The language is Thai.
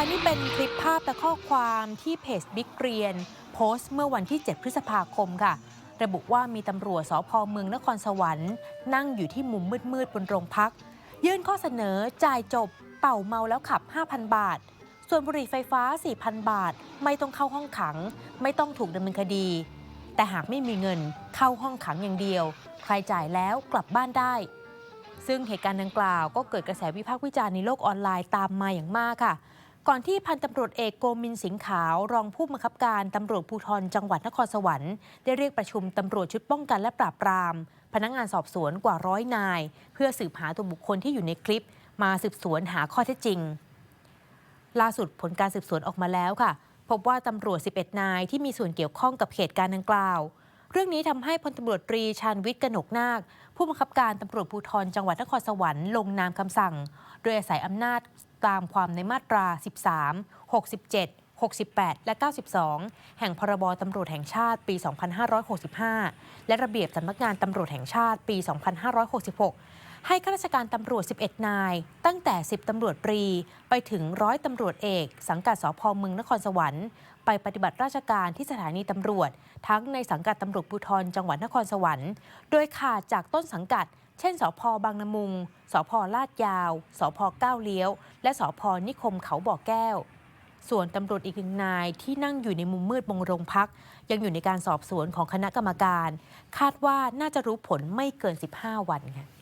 ะนี่เป็นคลิปภาพและข้อความที่เพจบิ๊กเรียน โพสต์เมื่อวันที่ 7 พฤษภาคมค่ะ ระบุว่ามีตำรวจสพเมืองนครสวรรค์ นั่งอยู่ที่มุมมืดๆบนโรงพัก ยื่นข้อเสนอจ่ายจบ เป่าเมาแล้วขับ 5,000 บาท ส่วนบุหรี่ไฟฟ้า 4,000 บาท ไม่ต้องเข้าห้องขัง ไม่ต้องถูกดำเนินคดี แต่หากไม่มีเงินเข้าห้องขังอย่างเดียว ใครจ่ายแล้วกลับบ้านได้ซึ่งเหตุการณ์ดังกล่าวก็เกิดกระแสวิพากษ์วิจารณ์ในโลกออนไลน์ตามมาอย่างมากค่ะ ก่อนที่พันตำรวจเอกโกมินสิงขาว รองผู้บังคับการตำรวจภูธรจังหวัดนครสวรรค์ได้เรียกประชุมตำรวจชุดป้องกันและปราบปราม พนักงานสอบสวนกว่าร้อยนาย เพื่อสืบหาตัวบุคคลที่อยู่ในคลิป มาสืบสวนหาข้อเท็จจริง ล่าสุดผลการสืบสวนออกมาแล้วค่ะ พบว่าตำรวจ 11 นายที่มีส่วนเกี่ยวข้องกับเหตุการณ์ดังกล่าว เรื่องนี้ทำให้พลตารวจตรีชาญวิทย์กนกนาค ผู้บังคับการตำรวจภูธรจังหวัดนครสวรรค์ลงนามคำสั่ง โดยอาศัยอำนาจตามความในมาตรา 13 67 68 และ 92 แห่งพรบตำรวจแห่งชาติปี 2565 และระเบียบสำนักงานตำรวจแห่งชาติปี 2566 ให้ข้าราชการตำรวจ 11 นาย ตั้งแต่ 10ตำรวจตรี ไปถึงร้อยตำรวจเอก สังกัดสพเมืองนครสวรรค์ ไปปฏิบัติราชการที่สถานีตำรวจ ทั้งในสังกัดตำรวจภูธรจังหวัดนครสวรรค์ โดยขาดจากต้นสังกัด เช่น สพบางละมุง สพลาดยาว สพก้าวเลี้ยว และสพนิคมเขาบ่อแก้วส่วนตำรวจอีกหนึ่งนายที่นั่งอยู่ในมุมมืดบงโรงพัก ยังอยู่ในการสอบสวนของคณะกรรมการ คาดว่าน่าจะรู้ผลไม่เกิน 15 วันค่ะ